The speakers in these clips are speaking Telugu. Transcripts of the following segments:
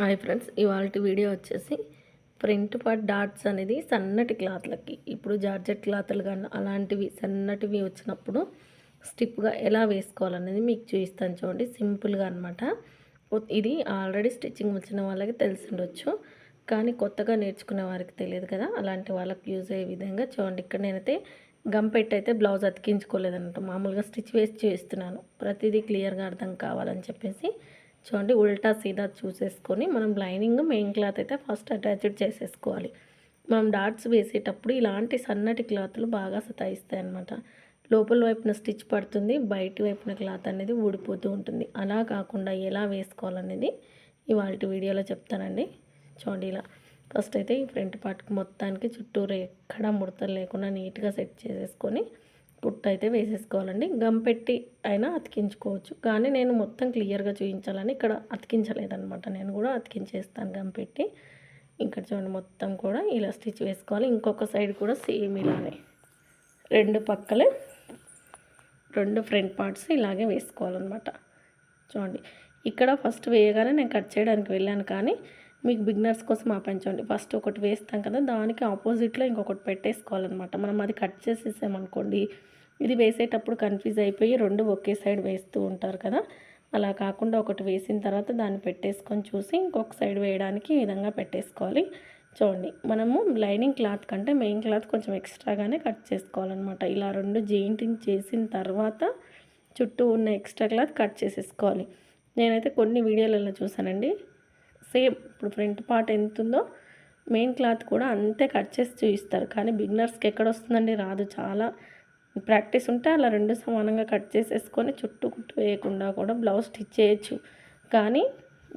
హాయ్ ఫ్రెండ్స్ ఇవాళ వీడియో వచ్చేసి ప్రింట్ పార్ట్ డాట్స్ అనేది సన్నటి క్లాత్లకి. ఇప్పుడు జార్జెట్ క్లాత్లు కానీ అలాంటివి సన్నటివి వచ్చినప్పుడు స్టిప్గా ఎలా వేసుకోవాలనేది మీకు చూపిస్తాను చూడండి. సింపుల్గా అనమాట ఇది ఆల్రెడీ స్టిచ్చింగ్ వచ్చిన వాళ్ళకి తెలిసిండొచ్చు. కానీ కొత్తగా నేర్చుకునే వారికి తెలియదు కదా. అలాంటి వాళ్ళకి యూజ్ అయ్యే విధంగా చూడండి. ఇక్కడ నేనైతే గమ్ పెట్టి అయితే బ్లౌజ్ అతికించుకోలేదన్నమాట మామూలుగా స్టిచ్ వేసి చేస్తున్నాను ప్రతిదీ క్లియర్గా అర్థం కావాలని చెప్పేసి చూడండి ఉల్టా సీదా చూసేసుకొని మనం లైనింగ్ మెయిన్ క్లాత్ అయితే ఫస్ట్ అటాచ్డ్ చేసేసుకోవాలి. మనం డాట్స్ వేసేటప్పుడు ఇలాంటి సన్నటి క్లాత్లు బాగా సతాయిస్తాయి అన్నమాట. లోపల వైపున స్టిచ్ పడుతుంది బయట వైపున క్లాత్ అనేది ఊడిపోతూ ఉంటుంది. అలా కాకుండా ఎలా వేసుకోవాలనేది ఇవాళ వీడియోలో చెప్తానండి. చూడండి ఇలా. ఫస్ట్ అయితే ఈ ఫ్రంట్ పార్ట్కి మొత్తానికి చుట్టూరు ఎక్కడా ముడతలు లేకుండా నీట్గా సెట్ చేసేసుకొని కుట్ట అయితే వేసేసుకోవాలండి. గమ్ పెట్టి అయినా అతికించుకోవచ్చు. కానీ నేను మొత్తం క్లియర్గా చూపించాలని ఇక్కడ అతికించలేదనమాట నేను కూడా అతికించేస్తాను గమ్ పెట్టి. ఇక్కడ చూడండి మొత్తం కూడా ఇలా స్టిచ్ వేసుకోవాలి. ఇంకొక సైడ్ కూడా సేమ్ ఇలానే. రెండు పక్కలే రెండు ఫ్రంట్ పార్ట్స్ ఇలాగే వేసుకోవాలన్నమాట. చూడండి. ఇక్కడ ఫస్ట్ వేయగానే నేను కట్ చేయడానికి వెళ్ళాను కానీ మీకు బిగినర్స్ కోసం ఆపించండి ఫస్ట్ ఒకటి వేస్తాం కదా దానికి ఆపోజిట్లో ఇంకొకటి పెట్టేసుకోవాలన్నమాట. మనం అది కట్ చేసేసామనుకోండి ఇది వేసేటప్పుడు కన్ఫ్యూజ్ అయిపోయి రెండు ఒకే సైడ్ వేస్తూ ఉంటారు కదా. అలా కాకుండా ఒకటి వేసిన తర్వాత దాన్ని పెట్టేసుకొని చూసి ఇంకొక సైడ్ వేయడానికి ఈ విధంగా పెట్టేసుకోవాలి. చూడండి మనము లైనింగ్ క్లాత్ కంటే మెయిన్ క్లాత్ కొంచెం ఎక్స్ట్రాగానే కట్ చేసుకోవాలన్నమాట. ఇలా రెండు జెయింటింగ్ చేసిన తర్వాత చుట్టూ ఉన్న ఎక్స్ట్రా క్లాత్ కట్ చేసేసుకోవాలి. నేనైతే కొన్ని వీడియోలలో చూసానండి సేమ్ ఇప్పుడు ఫ్రంట్ పార్ట్ ఎంత ఉందో మెయిన్ క్లాత్ కూడా అంతే కట్ చేసి చూపిస్తారు కానీ బిగినర్స్కి ఎక్కడ వస్తుందండి? రాదు. చాలా ప్రాక్టీస్ ఉంటే అలా రెండు సమానంగా కట్ చేసేసుకొని చుట్టూ కుట్టు వేయకుండా కూడా బ్లౌజ్ స్టిచ్ చేయొచ్చు. కానీ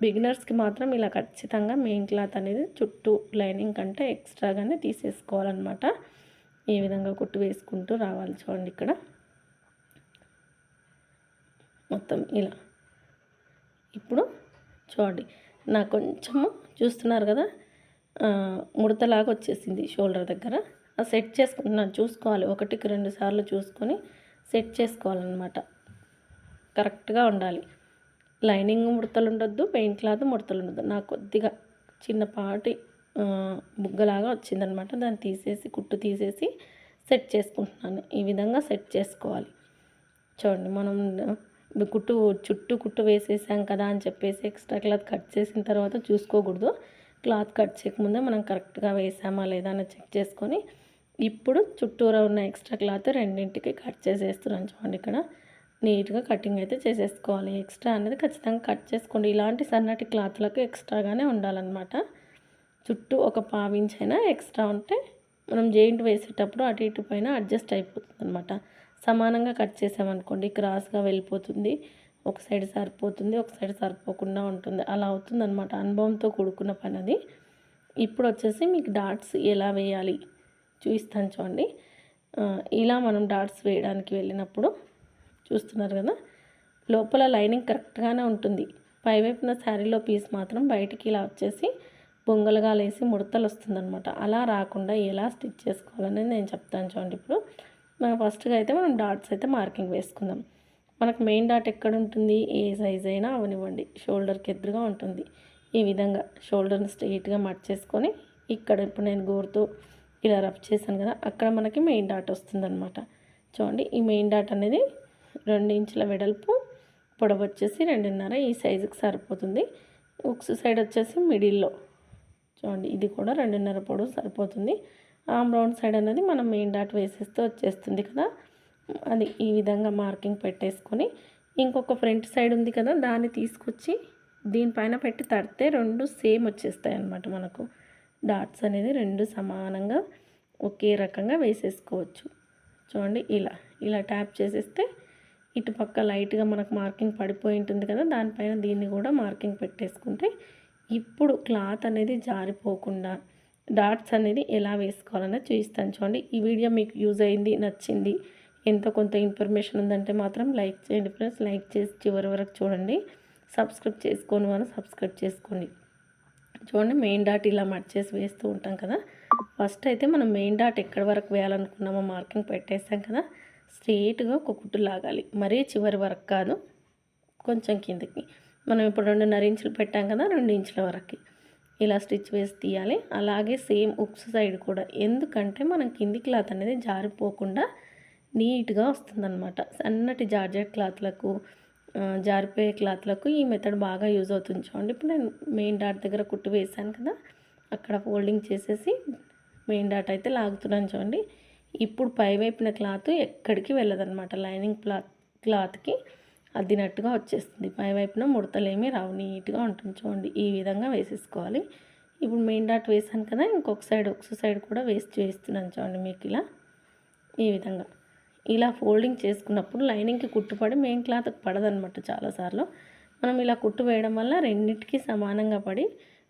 బిగినర్స్కి మాత్రం ఇలా ఖచ్చితంగా మెయిన్ క్లాత్ అనేది చుట్టూ లైనింగ్ కంటే ఎక్స్ట్రాగానే తీసేసుకోవాలన్నమాట. ఈ విధంగా కుట్టు వేసుకుంటూ రావాలి చూడండి ఇక్కడ. మొత్తం ఇలా. ఇప్పుడు చూడండి. నాకు కొంచెము చూస్తున్నారు కదా ముడతలాగా వచ్చేసింది షోల్డర్ దగ్గర. ఆ సెట్ చేసుకుంటున్నాను చూసుకోవాలి. ఒకటికి రెండు సార్లు చూసుకొని సెట్ చేసుకోవాలన్నమాట. కరెక్ట్గా ఉండాలి. లైనింగ్ ముడతలు ఉండొద్దు పెయింట్ క్లాత్ ముడతలు ఉండొద్దు. నాకు కొద్దిగా చిన్నపాటి బుగ్గలాగా వచ్చిందనమాట దాన్ని తీసేసి కుట్టు తీసేసి సెట్ చేసుకుంటున్నాను. ఈ విధంగా సెట్ చేసుకోవాలి. చూడండి మనం కుట్టు చుట్టూ కుట్టు వేసేసాం కదా అని చెప్పేసి ఎక్స్ట్రా క్లాత్ కట్ చేసిన తర్వాత చూసుకోకూడదు. క్లాత్ కట్ చేయకముందే మనం కరెక్ట్గా వేసామా లేదా అని చెక్ చేసుకొని ఇప్పుడు చుట్టూరా ఉన్న ఎక్స్ట్రా క్లాత్ రెండింటికి కట్ చేసేస్తున్నాను చూడండి ఇక్కడ. నీట్గా కటింగ్ అయితే చేసేసుకోవాలి. ఎక్స్ట్రా అనేది ఖచ్చితంగా కట్ చేసుకోండి. ఇలాంటి సన్నటి క్లాత్లకు ఎక్స్ట్రాగానే ఉండాలన్నమాట. చుట్టూ ఒక పావించైనా అయినా ఎక్స్ట్రా ఉంటే మనం జాయింట్ వేసేటప్పుడు అటు ఇటు పైన అడ్జస్ట్ అయిపోతుంది అనమాట సమానంగా కట్ చేసామనుకోండి క్రాస్గా వెళ్ళిపోతుంది. ఒక సైడ్ సరిపోతుంది ఒక సైడ్ సరిపోకుండా ఉంటుంది. అలా అవుతుంది అనమాట అనుభవంతో కూడుకున్న పని అది. ఇప్పుడు వచ్చేసి మీకు డాట్స్ ఎలా వేయాలి? చూపిస్తాను చూడండి. ఇలా మనం డాట్స్ వేయడానికి వెళ్ళినప్పుడు చూస్తున్నారు కదా లోపల లైనింగ్ కరెక్ట్గానే ఉంటుంది. పైవైపున శారీలో పీస్ మాత్రం బయటికి ఇలా వచ్చేసి బొంగలుగా లేసి ముడతలు వస్తుందన్నమాట. అలా రాకుండా ఎలా స్టిచ్ చేసుకోవాలనేది నేను చెప్తాను చూడండి ఇప్పుడు. ఫస్ట్గా అయితే మనం డాట్స్ అయితే మార్కింగ్ వేసుకుందాం. మనకు మెయిన్ డాట్ ఎక్కడ ఉంటుంది? ఏ సైజ్ అయినా అవనివ్వండి. షోల్డర్కి ఎదురుగా ఉంటుంది. ఈ విధంగా షోల్డర్ని స్ట్రెయిట్గా మర్చేసుకొని ఇక్కడ ఇప్పుడు నేను గోరుతో ఇలా రఫ్ చేశాను కదా అక్కడ మనకి మెయిన్ డాట్ వస్తుందన్నమాట. చూడండి ఈ మెయిన్ డాట్ అనేది రెండు ఇంచుల వెడల్పు పొడవు వచ్చేసి రెండున్నర ఈ సైజుకి సరిపోతుంది. ఉక్స్ సైడ్ వచ్చేసి మిడిల్లో. చూడండి ఇది కూడా రెండున్నర పొడవు సరిపోతుంది. ఆమ్ రౌండ్ సైడ్ అనేది మనం మెయిన్ డాట్ వేసేస్తే వచ్చేస్తుంది కదా. అది ఈ విధంగా మార్కింగ్ పెట్టేసుకొని ఇంకొక ఫ్రంట్ సైడ్ ఉంది కదా దాన్ని తీసుకొచ్చి దీనిపైన పెట్టి తడితే రెండు సేమ్ వచ్చేస్తాయి అన్నమాట మనకు. డాట్స్ అనేది రెండు సమానంగా ఒకే రకంగా వేసేసుకోవచ్చు. చూడండి ఇలా ఇలా ట్యాప్ చేసేస్తే ఇటుపక్క లైట్గా మనకు మార్కింగ్ పడిపోయి ఉంటుంది కదా దానిపైన దీన్ని కూడా మార్కింగ్ పెట్టేసుకుంటే ఇప్పుడు క్లాత్ అనేది జారిపోకుండా డాట్స్ అనేది ఎలా వేసుకోవాలనేది చూపిస్తాను. చూడండి ఈ వీడియో మీకు యూజ్ అయింది నచ్చింది ఎంతో కొంత ఇన్ఫర్మేషన్ ఉందంటే మాత్రం లైక్ చేయండి ఫ్రెండ్స్. లైక్ చేసి చివరి వరకు చూడండి. సబ్స్క్రైబ్ చేసుకోని వాళ్ళు సబ్స్క్రైబ్ చేసుకోండి. చూడండి మెయిన్ డాట్ ఇలా మర్చేసి వేస్తూ ఉంటాం కదా. ఫస్ట్ అయితే మనం మెయిన్ డాట్ ఎక్కడి వరకు వేయాలనుకున్నామో మార్కింగ్ పెట్టేసాం కదా. స్ట్రెయిట్గా ఒక కుట్టు లాగాలి. మరీ చివరి వరకు కాదు కొంచెం కిందకి. మనం ఇప్పుడు రెండున్నర ఇంచులు పెట్టాం కదా రెండు ఇంచుల వరకు. ఇలా స్టిచ్ వేసి తీయాలి. అలాగే సేమ్ ఉక్స్ సైడ్ కూడా. ఎందుకంటే మనం కింది క్లాత్ అనేది జారిపోకుండా నీట్గా వస్తుందన్నమాట. సన్నటి జార్జెట్ క్లాత్లకు జారిపోయే క్లాత్లకు ఈ మెథడ్ బాగా యూజ్ అవుతుంది చూడండి. ఇప్పుడు నేను మెయిన్ డాట్ దగ్గర కుట్టు వేసాను కదా అక్కడ ఫోల్డింగ్ చేసేసి మెయిన్ డాట్ అయితే లాగుతున్నాను చూడండి. ఇప్పుడు పై వైపున క్లాత్ ఎక్కడికి వెళ్ళదన్నమాట. లైనింగ్ క్లాత్ క్లాత్కి అద్దినట్టుగా వచ్చేస్తుంది. పై వైపున రావు. నీట్గా ఉంటుంది చూడండి. ఈ విధంగా వేసేసుకోవాలి. ఇప్పుడు మెయిన్ డాట్ వేసాను కదా ఇంకొక సైడ్ ఒక సైడ్ కూడా వేస్ట్ చేస్తున్నాను చూడండి మీకు ఇలా. ఈ విధంగా. ఇలా ఫోల్డింగ్ చేసుకున్నప్పుడు లైనింగ్కి కుట్టుపడి మెయిన్ క్లాత్కి పడదనమాట చాలాసార్లు. మనం ఇలా కుట్టు వేయడం వల్ల రెండింటికి సమానంగా పడి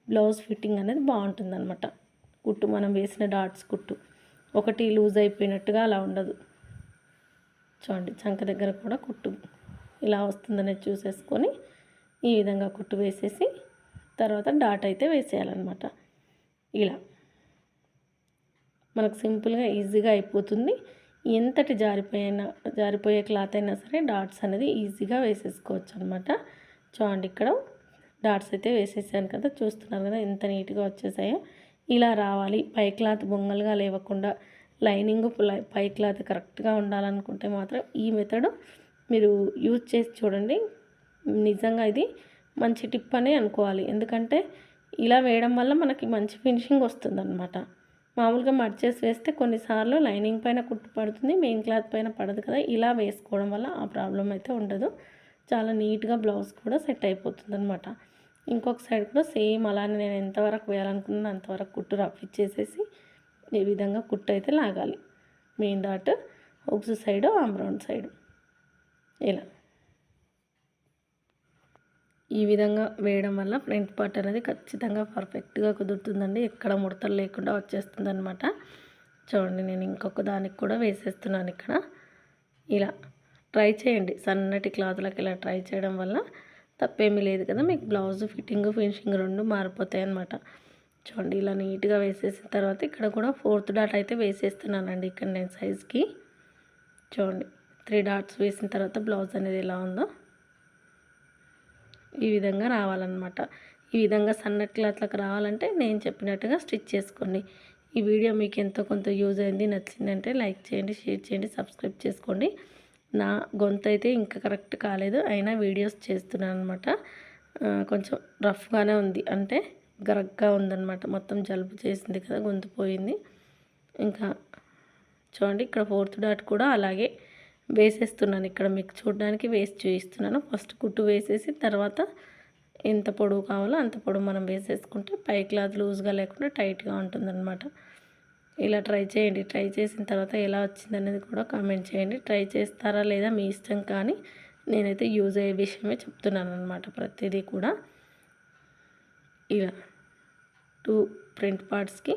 బ్లౌజ్ ఫిట్టింగ్ అనేది బాగుంటుందన్నమాట కుట్టు మనం వేసిన డాట్స్ కుట్టు. ఒకటి లూజ్ అయిపోయినట్టుగా అలా ఉండదు. చూడండి చంక దగ్గర కూడా కుట్టు. ఇలా వస్తుందనేది చూసేసుకొని ఈ విధంగా కుట్టు వేసేసి తర్వాత డాట్ అయితే వేసేయాలన్నమాట. ఇలా. మనకు సింపుల్గా ఈజీగా అయిపోతుంది. ఎంతటి జారిపోయిన జారిపోయే క్లాత్ అయినా సరే డాట్స్ అనేది ఈజీగా వేసేసుకోవచ్చు అనమాట చూడండి ఇక్కడ డాట్స్ అయితే వేసేసాను కదా చూస్తున్నారు కదా ఎంత నీట్గా వచ్చేసాయో. ఇలా రావాలి. పై క్లాత్ బొంగలుగా లేవకుండా లైనింగ్ పై క్లాత్ కరెక్ట్గా ఉండాలనుకుంటే మాత్రం ఈ మెథడ్ మీరు యూజ్ చేసి చూడండి. నిజంగా ఇది మంచి టిప్ అనే అనుకోవాలి. ఎందుకంటే ఇలా వేయడం వల్ల మనకి మంచి ఫినిషింగ్ వస్తుందన్నమాట. మామూలుగా మర్చేసి వేస్తే కొన్నిసార్లు లైనింగ్ పైన కుట్టు పడుతుంది మెయిన్ క్లాత్ పైన పడదు కదా. ఇలా వేసుకోవడం వల్ల ఆ ప్రాబ్లం అయితే ఉండదు. చాలా నీట్గా బ్లౌజ్ కూడా సెట్ అయిపోతుంది అనమాట ఇంకొక సైడ్ కూడా సేమ్ అలానే నేను ఎంతవరకు వేయాలనుకున్నాను అంతవరకు కుట్టు రఫ్ ఇచ్చేసేసి ఈ విధంగా కుట్టు అయితే లాగాలి. మెయిన్ డాట్ ఒక సైడ్ ఆమ్రౌండ్ సైడ్. ఇలా. ఈ విధంగా వేయడం వల్ల ఫ్రంట్ పార్ట్ అనేది ఖచ్చితంగా పర్ఫెక్ట్గా కుదురుతుందండి. ఎక్కడ ముడతలు లేకుండా వచ్చేస్తుంది అనమాట చూడండి నేను ఇంకొక దానికి కూడా వేసేస్తున్నాను ఇక్కడ. ఇలా. ట్రై చేయండి. సన్నటి క్లాత్లకు ఇలా ట్రై చేయడం వల్ల తప్పేమీ లేదు కదా. మీకు బ్లౌజ్ ఫిట్టింగ్ ఫినిషింగ్ రెండు మారిపోతాయి అనమాట చూడండి ఇలా నీట్గా వేసేసిన తర్వాత ఇక్కడ కూడా ఫోర్త్ డాట్ అయితే వేసేస్తున్నానండి ఇక్కడ నేను సైజ్కి. చూడండి. త్రీ డాట్స్ వేసిన తర్వాత బ్లౌజ్ అనేది ఎలా ఉందో ఈ విధంగా రావాలన్నమాట. ఈ విధంగా సన్నటి క్లాత్లకు రావాలంటే నేను చెప్పినట్టుగా స్టిచ్ చేసుకోండి. ఈ వీడియో మీకు ఎంతో కొంత యూజ్ అయింది నచ్చిందంటే లైక్ చేయండి షేర్ చేయండి సబ్స్క్రైబ్ చేసుకోండి. నా గొంతు అయితే ఇంకా కరెక్ట్ కాలేదు అయినా వీడియోస్ చేస్తున్నాను అనమాట కొంచెం రఫ్గానే ఉంది అంటే గరగ్గా ఉందన్నమాట. మొత్తం జలుబు చేసింది కదా గొంతు పోయింది. ఇంకా చూడండి ఇక్కడ ఫోర్త్ డాట్ కూడా అలాగే వేసేస్తున్నాను ఇక్కడ మీకు చూడడానికి వేసి చూపిస్తున్నాను. ఫస్ట్ కుట్టు వేసేసి తర్వాత ఎంత పొడవు కావాలో అంత పొడవు మనం వేసేసుకుంటే పై క్లాత్ లూజ్గా లేకుండా టైట్గా ఉంటుందన్నమాట. ఇలా ట్రై చేయండి. ట్రై చేసిన తర్వాత ఎలా వచ్చింది అనేది కూడా కామెంట్ చేయండి. ట్రై చేస్తారా లేదా మీ ఇష్టం కానీ నేనైతే యూజ్ అయ్యే విషయమే చెప్తున్నాను అనమాట ప్రతిదీ కూడా. ఇలా టూ ప్రింట్ పార్ట్స్కి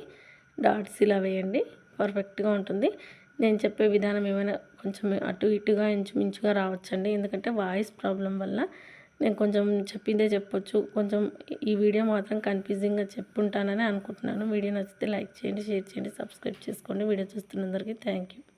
డాట్స్ ఇలా వేయండి. పర్ఫెక్ట్గా ఉంటుంది. నేను చెప్పే విధానం ఏమైనా కొంచెం అటు ఇటుగా ఇంచుమించుగా రావచ్చండి. ఎందుకంటే వాయిస్ ప్రాబ్లం వల్ల నేను కొంచెం చెప్పిందే చెప్పొచ్చు. కొంచెం ఈ వీడియో మాత్రం కన్ఫ్యూజింగ్గా చెప్పుంటానని అనుకుంటున్నాను. వీడియో నచ్చితే లైక్ చేయండి షేర్ చేయండి సబ్స్క్రైబ్ చేసుకోండి. Video చూస్తున్నందరికీ thank you